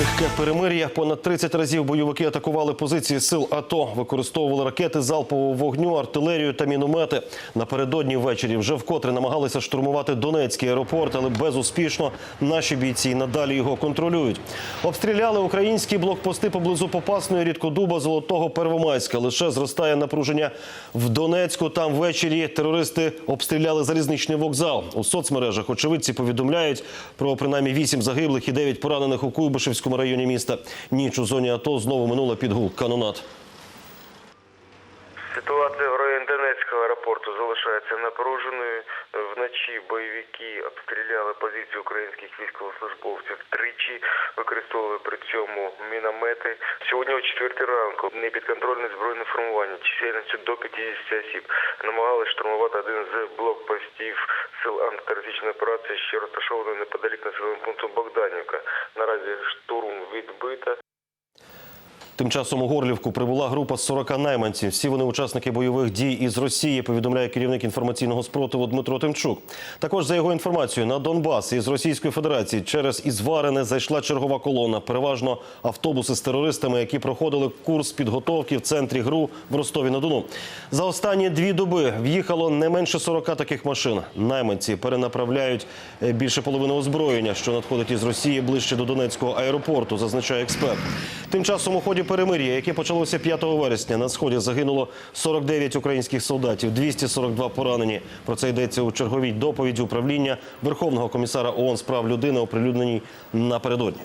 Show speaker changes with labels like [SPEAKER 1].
[SPEAKER 1] Легке перемир'я. Понад 30 разів бойовики атакували позиції сил АТО, використовували ракети залпового вогню, артилерію та міномети. Напередодні ввечері вже вкотре намагалися штурмувати Донецький аеропорт, але безуспішно наші бійці надалі його контролюють. Обстріляли українські блокпости поблизу Попасної, Рідкодуба, Золотого, Первомайська. Лише зростає напруження в Донецьку. Там ввечері терористи обстріляли залізничний вокзал. У соцмережах очевидці повідомляють про принаймні 8 загиблих і 9 поранених у Куйбишевському районі міста. Ніч у зоні АТО знову минула під гул канонат.
[SPEAKER 2] Ситуація в районі Донецького аеропорту залишається напруженою. Вночі бойовики обстріляли позиції українських військовослужбовців тричі, використовували при цьому міномети. Сьогодні о 4 ранку непідконтрольне збройне формування чисельністю до 50 осіб намагалися штурмувати один з блокпостів сил антитерористичної операції, що розташований неподалік населеного пункту Богданівка. Наразі штурм відбито.
[SPEAKER 1] Тим часом у Горлівку прибула група з 40 найманців. Всі вони учасники бойових дій із Росії, повідомляє керівник інформаційного спротиву Дмитро Тимчук. Також за його інформацією, на Донбас із Російської Федерації через Ізварине зайшла чергова колона. Переважно автобуси з терористами, які проходили курс підготовки в центрі ГРУ в Ростові на Дону. За останні дві доби в'їхало не менше 40 таких машин. Найманці перенаправляють е, більше половини озброєння, що надходить із Росії ближче до Донецького аеропорту, зазначає експерт. Тим часом у ході перемир'я, яке почалося 5 вересня, на сході загинуло 49 українських солдатів, 242 поранені. Про це йдеться у черговій доповіді управління Верховного комісара ООН з прав людини, оприлюдненій напередодні.